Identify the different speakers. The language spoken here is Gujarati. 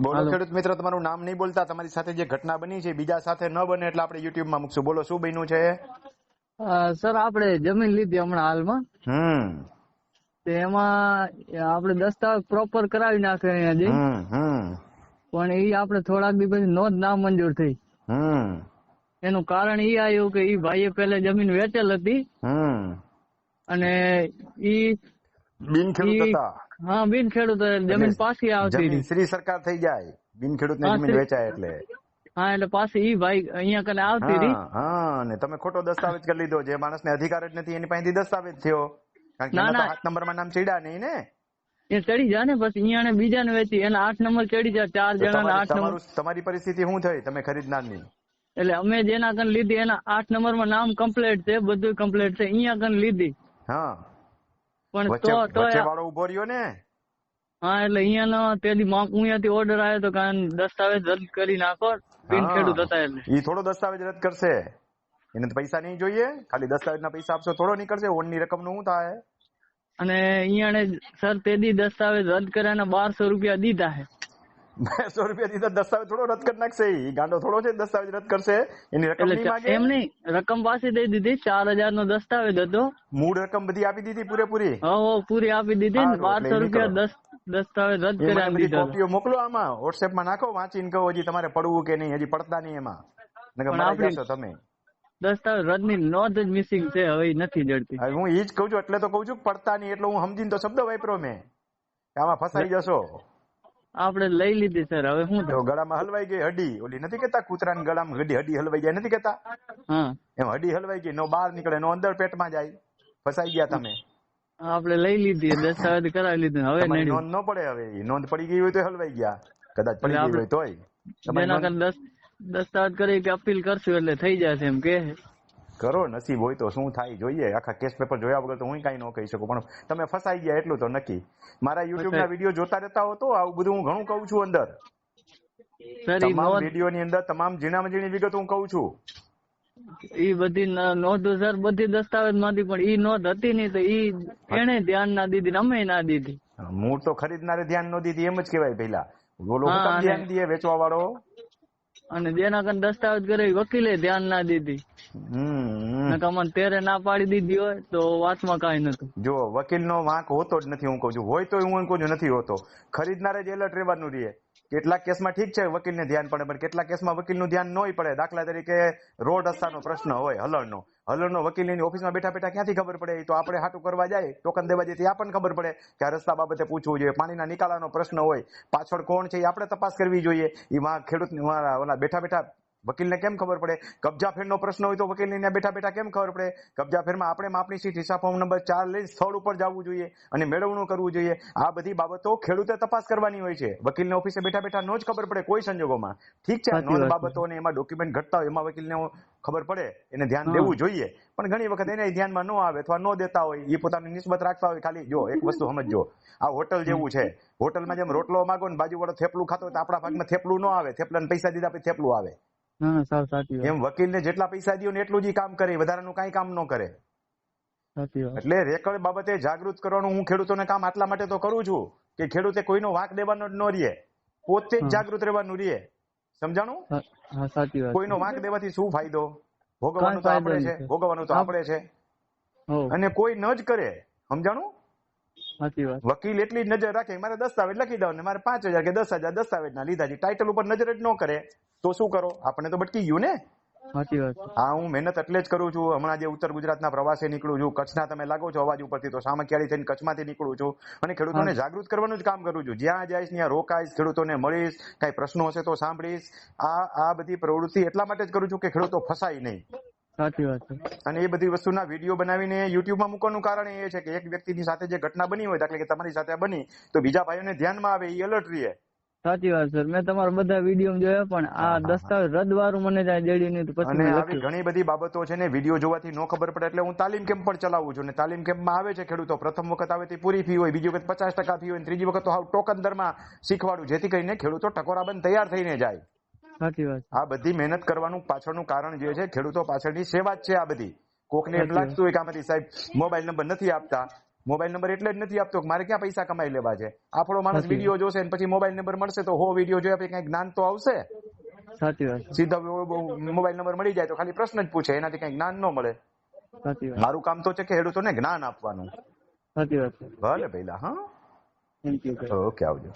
Speaker 1: બોલો ખેડૂત મિત્ર તમારું નામ નહીં બોલતા તમારી સાથે જે ઘટના બની છે બીજા સાથે ન બને એટલે આપણે યુટ્યુબમાં મૂકશું. બોલો શું બન્યું છે?
Speaker 2: સર આપણે જમીન લીધી હમણાં હાલમાં.
Speaker 1: હમ.
Speaker 2: તેમાં આપણે દસ્તાવેજ પ્રોપર કરાવી નાખે અહીંયા જઈ. પણ એ આપણે થોડાક દી પછી નોંધ ના મંજૂર થઈ.
Speaker 1: હમ.
Speaker 2: એનું કારણ એ આવ્યું કે એ ભાઈએ પહેલા જમીન વેચેલ હતી. અને ઈ
Speaker 1: બિન ખેડૂત હતા.
Speaker 2: હા બિન ખેડૂત જમીન પાછી આવતી
Speaker 1: શ્રી સરકાર થઈ જાય. બિન ખેડૂત
Speaker 2: હા,
Speaker 1: જમીન વેચાય એટલે.
Speaker 2: હા એટલે પાછી ઈ ભાઈ અહીંયા કને આવતી રહી.
Speaker 1: હા ને તમે ખોટો દસ્તાવેજ કરી લીધો. જે માણસને અધિકાર જ નથી એની પાસેથી દસ્તાવેજ થયો. કારણ કે
Speaker 2: ના, ના.
Speaker 1: હાથ નંબરમાં નામ ચડ્યા નહીં ને.
Speaker 2: એ ચડી જાય ને પછી અહીંયા બીજા ને વેચી. એના આઠ નંબર ચડી જાય ચાર જણા આઠ નંબર.
Speaker 1: તમારી પરિસ્થિતિ શું થઈ? તમે ખરીદનારની.
Speaker 2: એટલે અમે જેના કન લીધી એના આઠ નંબરમાં નામ કમ્પ્લેટ છે બધું કમ્પ્લેટ છે. અહીંયા કન લીધી.
Speaker 1: હા.
Speaker 2: પણ તો તો
Speaker 1: વાળો ઊભો રહ્યો ને?
Speaker 2: હા એટલે અહીંયાનો તેની માંગ અહીંયાથી ઓર્ડર આવ્યો તો કાન દસ્તાવેજ રદ કરી નાખો બિન
Speaker 1: હા.
Speaker 2: ખેડૂત હતા એટલે.
Speaker 1: ઈ થોડો દસ્તાવેજ રદ કરશે. એને તો પૈસા નહીં જોઈએ ખાલી દસ્તાવેજના પૈસા આપશો થોડો નીકળશે ઓનની રકમનું શું થાય?
Speaker 2: અને અહીંયાને સર તે દી દસ્તાવેજ રદ કર્યાના બારસો રૂપિયા દીધા છે.
Speaker 1: બસો રૂપિયા દીધા દસ્તાવેજ થોડો રદ કરી નાખશે. એ ગાંડો થોડો છે દસ્તાવેજ રદ કરશે. એની રકમ નહીં માંગે?
Speaker 2: એમ નહીં રકમ પાછી દઈ દીધી ચાર હજાર નો દસ્તાવેજ હતો.
Speaker 1: મૂળ રકમ બધી આપી દીધી પૂરેપૂરી?
Speaker 2: હો પૂરી આપી દીધી ને બારસો રૂપિયા દસ દસ્તાવેજ રદ કરી
Speaker 1: આપી
Speaker 2: દીધો
Speaker 1: કોપીઓ મોકલો આમાં. વોટ્સએપમાં નાખો વાંચીને કહો હજી તમારે પડવું કે નહીં હજી પડતા નહીં એમાં. નકર જશો તમે.
Speaker 2: દસ્તાવેજ રદની નોંધ જ મિસિંગ છે હવે નથી જડતી.
Speaker 1: હવે હું ઈ જ કહું છું એટલે તો કહું છું પડતા નહીં એટલે હું સમજીને તો શબ્દ વાપરો મેં. આમાં ફસાઈ જશો.
Speaker 2: આપણે લઈ લીધી સર હવે શું થયું?
Speaker 1: ગળામાં હલવાઈ ગઈ હડી ઓલી નથી કેતા કૂતરાના ગળામાં હડી હડી હલવાઈ જાય નથી કેતા એમ હડી હલવાઈ ગઈ નો બહાર નીકળે નો અંદર પેટમાં જાય ફસાઈ ગયા તમે.
Speaker 2: આપણે લઈ લીધી દસ્તાવેજ કરાવી લીધું હવે
Speaker 1: નોંધ ન પડે હવે નોંધ પડી ગઈ હોય તો હલવાઈ ગયા કદાચ પડી ગઈ હોય તોય.
Speaker 2: દસ્તાવેજ કરી કે અપીલ કરશું એટલે થઈ જશે એમ કે.
Speaker 1: કરો નસીબ હોય તો શું થાય જોઈએ? આખા કેસ પેપર જોયા વગર તો હું કઈ ન કહી શકું પણ તમે ફસાઈ ગયા એટલું તો નક્કી. મારા યુટ્યુબ ના વીડિયો જોતા રહેતા હો તો આવું બધું હું ઘણું કહું છું અંદર. તમામ
Speaker 2: નોંધ
Speaker 1: વીડિયો ની અંદર તમામ ઝીણામાં ઝીણી વિગત હું કહું છું.
Speaker 2: ઈ બધી નોંધ સર બધી દસ્તાવેજમાંથી પણ ઈ નોંધ હતી નહીં તો ઈ એને ધ્યાન ના દીધી અમે ના દીધી.
Speaker 1: મૂળ તો ખરીદનારે ધ્યાન ન દીધી એમ જ કહેવાય પેલા
Speaker 2: અને-
Speaker 1: ધ્યાન દે વેચવા વાળો
Speaker 2: અને જેના કારણે દસ્તાવેજ કરે વકીલે ધ્યાન ના દીધી. તેરે ના પાડી દીધી હોય તો વાતમાં કાંઈ નતું.
Speaker 1: જો વકીલ નો વાંક હોતો જ નથી હું કહું છું. હોય તો હું એમ કહું છું નથી હોતો. ખરીદનારે જ એલર્ટ રહેવાનું રહે. કેટલાક કેસમાં ઠીક છે વકીલને ધ્યાન પડે પણ કેટલાક કેસમાં વકીલનું ધ્યાન નોય પડે. દાખલા તરીકે રોડ રસ્તાનો પ્રશ્ન હોય હલણનો હલણનો વકીલની ઓફિસમાં બેઠા બેઠા ક્યાંથી ખબર પડે? એ તો આપણે હાટું કરવા જાય, ટોકન દેવા જઈએ ત્યાં પણ ખબર પડે કે આ રસ્તા બાબતે પૂછવું જોઈએ. પાણીના નિકાલાનો પ્રશ્ન હોય. પાછળ કોણ છે એ આપણે તપાસ કરવી જોઈએ. એમાં ખેડૂત ઓલા બેઠા બેઠા વકીલને કેમ ખબર પડે? કબજા ફેરનો પ્રશ્ન હોય તો વકીલને બેઠા બેઠા કેમ ખબર પડે? કબજા ફેરમાં આપણે માપની સીટ હિસાબ ફોર્મ નંબર ચાર લઈ સ્થળ ઉપર જવું જોઈએ અને મેળવણું કરવું જોઈએ. આ બધી બાબતો ખેડૂતે તપાસ કરવાની હોય છે. વકીલને ઓફિસે બેઠા બેઠા નો જ ખબર પડે કોઈ સંજોગોમાં. ઠીક છે નોંધ બાબતો અને એમાં ડોક્યુમેન્ટ ઘટતા હોય એમાં વકીલને ખબર પડે એને ધ્યાન. દેવું જોઈએ. પણ ઘણી વખત એને ધ્યાનમાં ન આવે અથવા ન દેતા હોય એ પોતાની નિસ્બત રાખતા હોય ખાલી. જો એક વસ્તુ સમજજો. આ હોટલ જેવું છે. હોટલમાં જેમ રોટલો માગો ને બાજુ થેપલું ખાતો હોય તો આપણા ભાગમાં થેપલું ન આવે. થેપલાને પૈસા દીધા પછી થેપલું આવે.
Speaker 2: ના ના સાવ સાચી
Speaker 1: એમ વકીલને જેટલા પૈસા દો ને એટલું જ કામ કરે વધારાનું કાંઈ કામ ન કરે. એટલે રેકર્ડ બાબતે જાગૃત કરવાનું હું ખેડૂતોને કામ આટલા માટે તો કરું છું કે ખેડૂતે કોઈનો વાંક દેવાનો જ ન રહે પોતે જ જાગૃત રહેવાનું રહે. સમજાણું? કોઈનો વાંક દેવાથી શું ફાયદો? ભોગવવાનું તો આપણે છે. ભોગવવાનું તો
Speaker 2: આપ-
Speaker 1: આપણે છે. અને કોઈ ન જ કરે. સમજાણું? વકીલ એટલી નજર રાખે મારે દસ્તાવેજ લખી દઉં ને મારે પાંચ હજાર કે દસ હજાર દસ્તાવેજ ના લીધા છે. ટાઇટલ ઉપર નજર જ ન કરે. તો શું કરો? આપણે તો ભટકી ગયું ને? હા હું મહેનત એટલે જ કરું છું. હમણાં જે ઉત્તર ગુજરાતના પ્રવાસે નીકળું છું કચ્છના તમે લાગો છો અવાજ ઉપરથી તો સામખિયાળી થઈને કચ્છમાંથી નીકળું છું. અને ખેડૂતોને જાગૃત કરવાનું જ કામ કરું છું. જ્યાં જઈશ ત્યાં રોકાઈશ ખેડૂતોને મળીશ કઈ પ્રશ્નો હશે તો સાંભળીશ. આ આ બધી પ્રવૃત્તિ એટલા માટે જ કરું છું કે ખેડૂતો ફસાય નહીં.
Speaker 2: સાચી વાત
Speaker 1: અને એ બધી વસ્તુના વીડિયો બનાવીને યુટ્યુબમાં મૂકવાનું કારણ એ છે કે એક વ્યક્તિની સાથે જે ઘટના બની હોય દાખલા કે તમારી સાથે બની તો બીજા ભાઈઓને ધ્યાનમાં આવે એ એલર્ટ રહે.
Speaker 2: સાચી વાત સર મેં તમારા બધા વીડિયો જોયા પણ આ દસ્તાવેજ રદ વાળું મને જડ્યું નહીં પછી
Speaker 1: અને આવી ઘણી બધી બાબતો છે ને વીડિયો જોવાથી નો ખબર પડે એટલે હું તાલીમ કેમ્પ પણ ચલાવું છું ને તાલીમ કેમ્પમાં આવે છે ખેડૂતો. પ્રથમ વખત આવે તે પૂરી ફી હોય બીજી વખત પચાસ ટકા ફી હોય ત્રીજી વખત તો હાવ ટોકન દરમાં શીખવાડું જેથી કરીને ખેડૂતો ટકોરાબંધ તૈયાર થઈને જાય.
Speaker 2: સાચી વાત
Speaker 1: આ બધી મહેનત કરવાનું પાછળનું કારણ જે છે ખેડૂતો પાછળની સેવા જ છે આ બધી. કોકને એમ લાગતું હોય કે આમાંથી સાહેબ મોબાઈલ નંબર નથી આપતા મોબાઈલ નંબર એટલે જ નથી આપતો મારે ક્યાં પૈસા કમાઈ લેવા છે? આપણો માણસ વીડિયો જોશે અને પછી મોબાઈલ નંબર મળશે તો હો વીડિયો જોયા પછી કઈ જ્ઞાન તો આવશે?
Speaker 2: સાચી વાત.
Speaker 1: સીધો મોબાઈલ નંબર મળી જાય તો ખાલી પ્રશ્ન જ પૂછે એનાથી કઈ જ્ઞાન ન મળે.
Speaker 2: સાચી વાત.
Speaker 1: મારું કામ તો છે કે ખેડૂતોને જ્ઞાન આપવાનું.
Speaker 2: સાચી વાત. છે
Speaker 1: ભલે પહેલા હા? ઓકે આવજો.